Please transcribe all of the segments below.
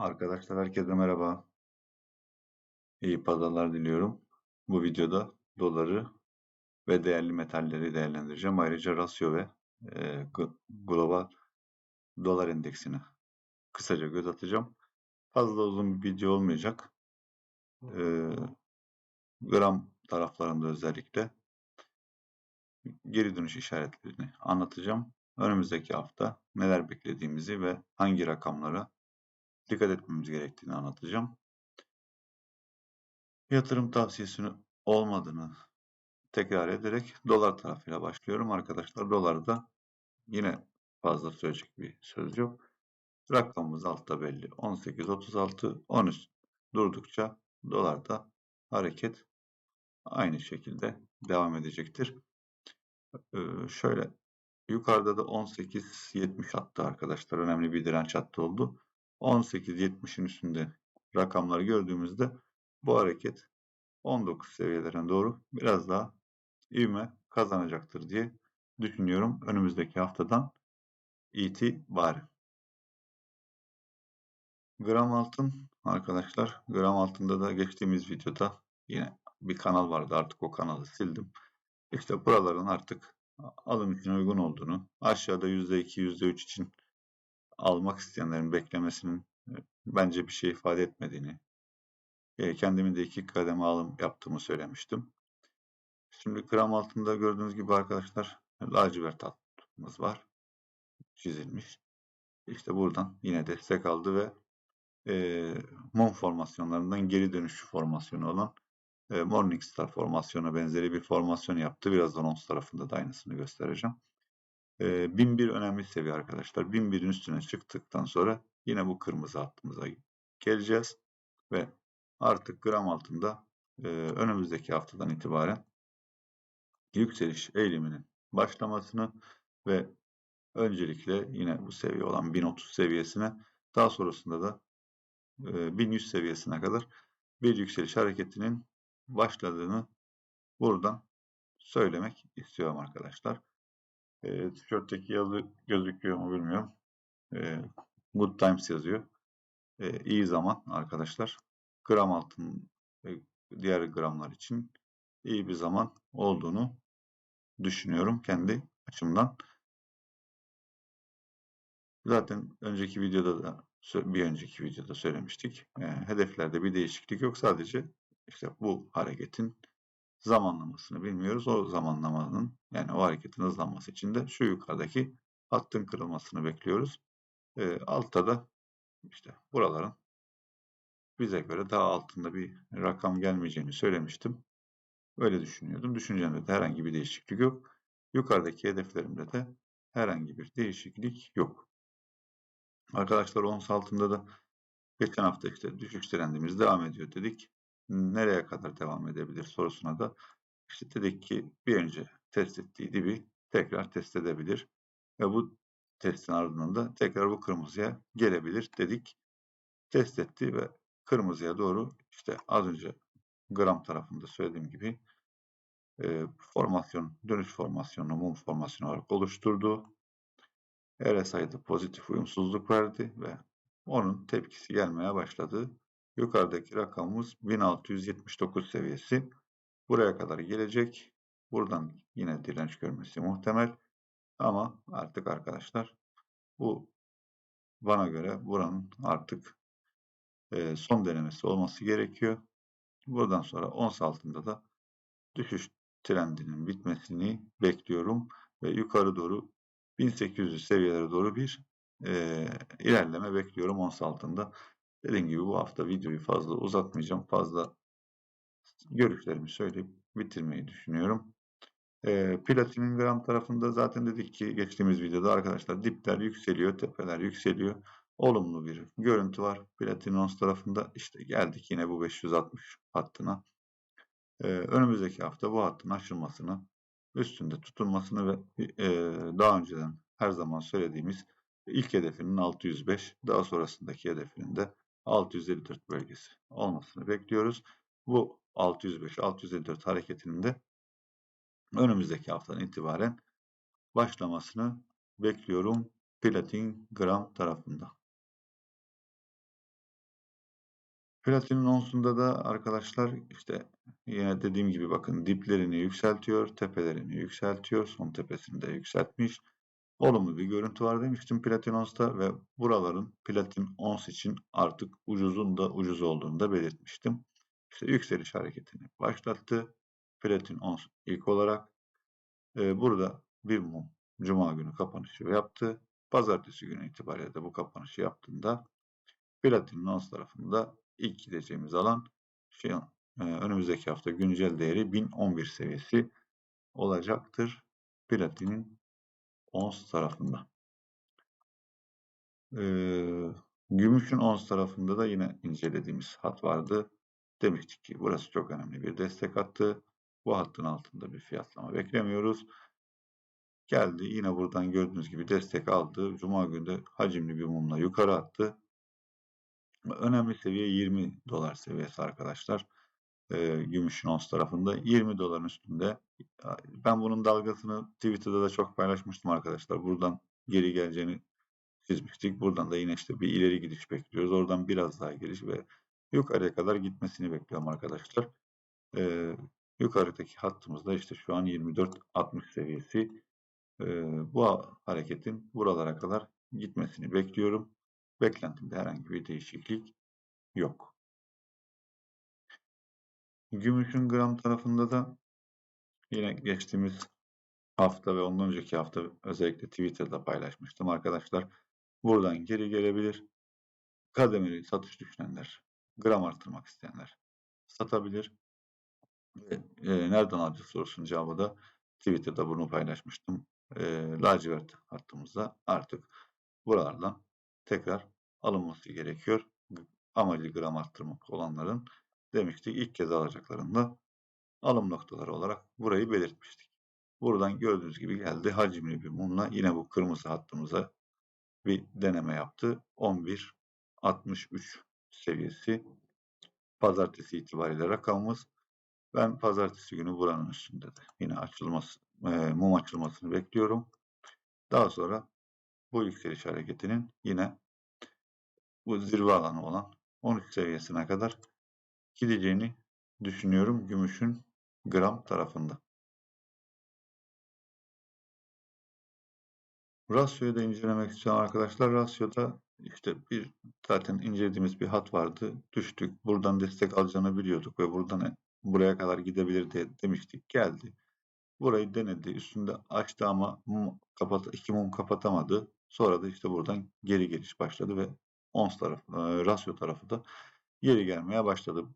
Arkadaşlar herkese merhaba. İyi pazarlar diliyorum. Bu videoda doları ve değerli metalleri değerlendireceğim. Ayrıca rasyo ve e, global dolar endeksini kısaca göz atacağım. Fazla uzun bir video olmayacak. E, gram taraflarında özellikle geri dönüş işaretlerini anlatacağım. Önümüzdeki hafta neler beklediğimizi ve hangi rakamlara dikkat etmemiz gerektiğini anlatacağım. Yatırım tavsiyesini olmadığını tekrar ederek dolar tarafıyla başlıyorum arkadaşlar. Dolarda yine fazla söyleyecek bir söz yok. Rakamımız altta belli. 18.36 13 durdukça dolarda hareket aynı şekilde devam edecektir. Ee, şöyle yukarıda da 18.70 attı arkadaşlar. Önemli bir direnç hattı oldu. 18.70'in üstünde rakamları gördüğümüzde bu hareket 19 seviyelerine doğru biraz daha ivme kazanacaktır diye düşünüyorum önümüzdeki haftadan itibaren. Gram altın arkadaşlar gram altında da geçtiğimiz videoda yine bir kanal vardı artık o kanalı sildim. İşte buraların artık alım için uygun olduğunu aşağıda %2 %3 için almak isteyenlerin beklemesinin e, bence bir şey ifade etmediğini e, kendimin de iki kademe alım yaptığımı söylemiştim. Şimdi gram altında gördüğünüz gibi arkadaşlar lacivert hattımız var. Çizilmiş. İşte buradan yine destek aldı ve e, mum formasyonlarından geri dönüş formasyonu olan e, Morningstar formasyona benzeri bir formasyon yaptı. Birazdan ons tarafında da aynısını göstereceğim. E, 1001 önemli seviye arkadaşlar. 1001'in üstüne çıktıktan sonra yine bu kırmızı hattımıza geleceğiz ve artık gram altında önümüzdeki haftadan itibaren yükseliş eğiliminin başlamasını ve öncelikle yine bu seviye olan 1030 seviyesine daha sonrasında da e, 1100 seviyesine kadar bir yükseliş hareketinin başladığını buradan söylemek istiyorum arkadaşlar. E, tişörtteki yazı gözüküyor mu bilmiyorum. E, Good Times yazıyor. E, iyi zaman arkadaşlar gram altın ve diğer gramlar için iyi bir zaman olduğunu düşünüyorum kendi açımdan. Zaten önceki videoda da bir önceki videoda söylemiştik. E, hedeflerde bir değişiklik yok. Sadece işte bu hareketin zamanlamasını bilmiyoruz. O zamanlamanın yani o hareketin hızlanması için de şu yukarıdaki hattın kırılmasını bekliyoruz. E, altta da işte buraların bize göre daha altında bir rakam gelmeyeceğini söylemiştim. Öyle düşünüyordum. Düşüncemde de herhangi bir değişiklik yok. Yukarıdaki hedeflerimde de herhangi bir değişiklik yok. Arkadaşlar ons altında da geçen hafta işte düşüş trendimiz devam ediyor dedik. Nereye kadar devam edebilir sorusuna da işte dedik ki bir önce test ettiği dibi tekrar test edebilir. Ve bu testin ardından da tekrar bu kırmızıya gelebilir dedik. Test etti ve kırmızıya doğru işte az önce gram tarafında söylediğim gibi e, formasyon, dönüş formasyonu, mum formasyonu olarak oluşturdu. RSI'de pozitif uyumsuzluk verdi ve onun tepkisi gelmeye başladı. Yukarıdaki rakamımız 1679 seviyesi. Buraya kadar gelecek. Buradan yine direnç görmesi muhtemel. Ama artık arkadaşlar bu bana göre buranın artık e, son denemesi olması gerekiyor. Buradan sonra ons altında da düşüş trendinin bitmesini bekliyorum ve yukarı doğru 1800 seviyelere doğru bir e, ilerleme bekliyorum ons altında. Dediğim gibi bu hafta videoyu fazla uzatmayacağım. Fazla görüşlerimi söyleyip bitirmeyi düşünüyorum. E, platinin gram tarafında zaten dedik ki geçtiğimiz videoda arkadaşlar dipler yükseliyor, tepeler yükseliyor. Olumlu bir görüntü var. Platinons tarafında işte geldik yine bu 560 hattına. Ee, önümüzdeki hafta bu hattın aşılmasını, üstünde tutulmasını ve e, daha önceden her zaman söylediğimiz ilk hedefinin 605, daha sonrasındaki hedefinin de 654 bölgesi olmasını bekliyoruz. Bu 605-654 hareketinin de önümüzdeki haftadan itibaren başlamasını bekliyorum platin gram tarafında. Platinin onsunda da arkadaşlar işte yine dediğim gibi bakın diplerini yükseltiyor, tepelerini yükseltiyor, son tepesini de yükseltmiş. Olumlu bir görüntü var demiştim platin onsta ve buraların platin ons için artık ucuzun da ucuz olduğunu da belirtmiştim. İşte yükseliş hareketini başlattı. Platin ons ilk olarak e, burada bir mum Cuma günü kapanışı yaptı. Pazartesi günü itibariyle de bu kapanışı yaptığında platinin ons tarafında ilk gideceğimiz alan şey, e, önümüzdeki hafta güncel değeri 1011 seviyesi olacaktır. Platinin ons tarafında. Ee, gümüşün ons tarafında da yine incelediğimiz hat vardı. Demiştik ki burası çok önemli bir destek hattı. Bu hattın altında bir fiyatlama beklemiyoruz. Geldi yine buradan gördüğünüz gibi destek aldı. Cuma günü hacimli bir mumla yukarı attı. Önemli seviye 20 dolar seviyesi arkadaşlar. Ee, gümüşün ons tarafında 20 doların üstünde. Ben bunun dalgasını Twitter'da da çok paylaşmıştım arkadaşlar. Buradan geri geleceğini çizmiştik. Buradan da yine işte bir ileri gidiş bekliyoruz. Oradan biraz daha geliş ve yukarıya kadar gitmesini bekliyorum arkadaşlar. Ee, yukarıdaki hattımızda işte şu an 24-60 seviyesi. Ee, bu hareketin buralara kadar gitmesini bekliyorum. Beklentimde herhangi bir değişiklik yok. Gümüşün gram tarafında da yine geçtiğimiz hafta ve ondan önceki hafta özellikle Twitter'da paylaşmıştım arkadaşlar. Buradan geri gelebilir. Kademeli satış düşünenler, gram artırmak isteyenler satabilir. Ve, e, nereden alacağız sorusunun cevabı da Twitter'da bunu paylaşmıştım. E, lacivert hattımızda artık buralardan tekrar alınması gerekiyor. Amacı gram arttırmak olanların demiştik ilk kez alacaklarında alım noktaları olarak burayı belirtmiştik. Buradan gördüğünüz gibi geldi hacimli bir mumla yine bu kırmızı hattımıza bir deneme yaptı. 11.63 seviyesi pazartesi itibariyle rakamımız. Ben pazartesi günü buranın üstünde de yine açılması, e, mum açılmasını bekliyorum. Daha sonra bu yükseliş hareketinin yine bu zirve alanı olan 13 seviyesine kadar gideceğini düşünüyorum gümüşün gram tarafında. Rasyoyu da incelemek istiyorum arkadaşlar. Rasyoda işte bir zaten incelediğimiz bir hat vardı. Düştük. Buradan destek alacağını biliyorduk ve buradan buraya kadar gidebilir diye demiştik. Geldi. Burayı denedi. Üstünde açtı ama mum kapat, iki mum kapatamadı. Sonra da işte buradan geri geliş başladı ve ons tarafı, e, rasyo tarafı da geri gelmeye başladı.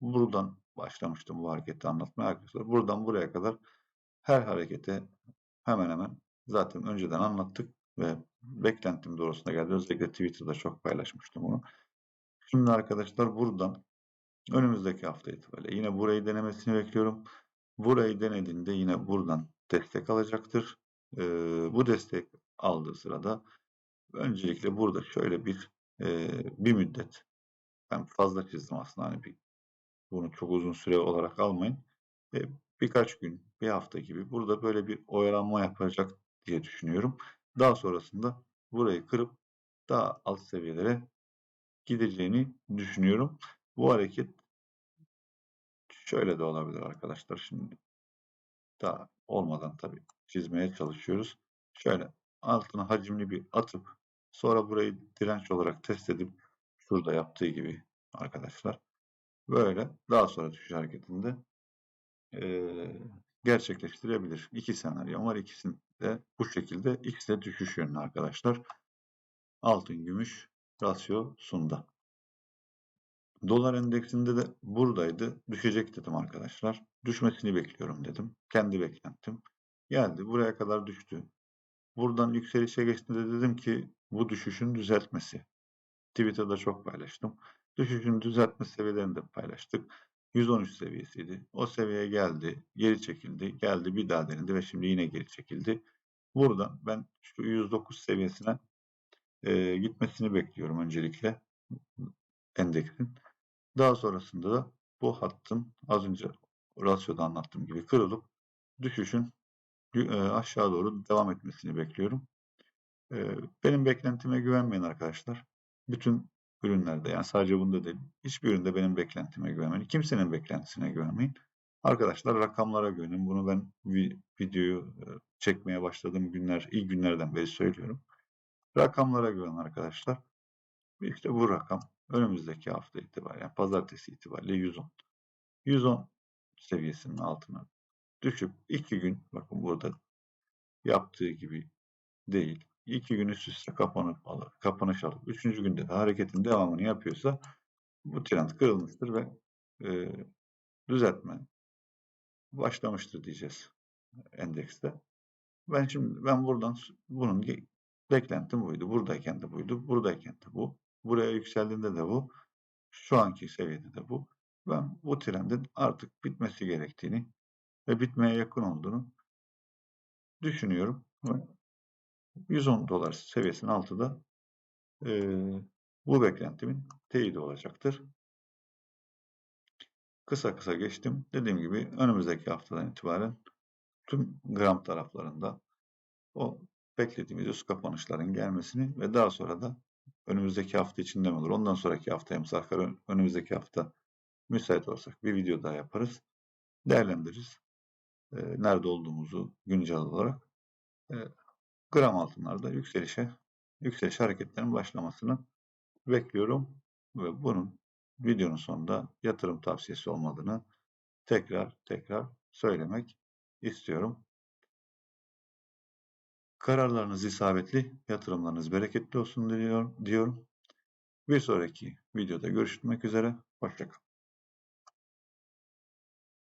Buradan başlamıştım bu hareketi anlatmaya arkadaşlar. Buradan buraya kadar her harekete hemen hemen zaten önceden anlattık ve beklentim doğrusunda geldi. Özellikle Twitter'da çok paylaşmıştım bunu. Şimdi arkadaşlar buradan önümüzdeki hafta itibariyle yine burayı denemesini bekliyorum. Burayı denediğinde yine buradan destek alacaktır. Ee, bu destek aldığı sırada öncelikle burada şöyle bir e, bir müddet ben fazla çizdim aslında hani bir, bunu çok uzun süre olarak almayın. E, birkaç gün, bir hafta gibi burada böyle bir oyalanma yapacak diye düşünüyorum. Daha sonrasında burayı kırıp daha alt seviyelere gideceğini düşünüyorum. Bu hareket şöyle de olabilir arkadaşlar. Şimdi daha olmadan tabii çizmeye çalışıyoruz. Şöyle altına hacimli bir atıp sonra burayı direnç olarak test edip şurada yaptığı gibi arkadaşlar. Böyle daha sonra düşüş hareketinde e, gerçekleştirebilir. İki senaryo var. İkisini de bu şekilde X de düşüş yönlü arkadaşlar. Altın gümüş rasyosunda. Dolar endeksinde de buradaydı. Düşecek dedim arkadaşlar. Düşmesini bekliyorum dedim. Kendi beklentim. Geldi. Buraya kadar düştü. Buradan yükselişe geçtiğinde dedim ki bu düşüşün düzeltmesi. Twitter'da çok paylaştım. Düşüşün düzeltme seviyelerini de paylaştık. 113 seviyesiydi. O seviyeye geldi, geri çekildi, geldi bir daha denildi ve şimdi yine geri çekildi. Burada ben şu 109 seviyesine e, gitmesini bekliyorum öncelikle endeksin. Daha sonrasında da bu hattın az önce rasyoda anlattığım gibi kırılıp düşüşün e, aşağı doğru devam etmesini bekliyorum. E, benim beklentime güvenmeyin arkadaşlar. Bütün ürünlerde yani sadece bunda değil. Hiçbir üründe benim beklentime güvenmeyin. Kimsenin beklentisine güvenmeyin. Arkadaşlar rakamlara güvenin. Bunu ben vi- videoyu e, çekmeye başladığım günler, ilk günlerden beri söylüyorum. Rakamlara güvenin arkadaşlar. İşte bu rakam önümüzdeki hafta itibariyle, yani pazartesi itibariyle 110. 110 seviyesinin altına düşüp iki gün, bakın burada yaptığı gibi değil. İki gün üst üste kapanıp alır, kapanış alıp üçüncü günde de hareketin devamını yapıyorsa bu trend kırılmıştır ve e, düzeltme başlamıştır diyeceğiz endekste. Ben şimdi ben buradan bunun beklentim buydu. Buradayken de buydu. Buradayken de bu. Buraya yükseldiğinde de bu. Şu anki seviyede de bu. Ben bu trendin artık bitmesi gerektiğini ve bitmeye yakın olduğunu düşünüyorum. Ve 110 dolar seviyesinin altı da eee, bu beklentimin teyidi olacaktır. Kısa kısa geçtim. Dediğim gibi önümüzdeki haftadan itibaren tüm gram taraflarında o beklediğimiz üst kapanışların gelmesini ve daha sonra da önümüzdeki hafta içinde mi olur? Ondan sonraki haftaya misafir önümüzdeki hafta müsait olursak bir video daha yaparız. Değerlendiririz. Nerede olduğumuzu güncel olarak. Gram altınlarda yükselişe yükseliş hareketlerinin başlamasını bekliyorum ve bunun videonun sonunda yatırım tavsiyesi olmadığını tekrar tekrar söylemek istiyorum. Kararlarınız isabetli, yatırımlarınız bereketli olsun diliyor, diyorum. Bir sonraki videoda görüşmek üzere. Hoşçakalın.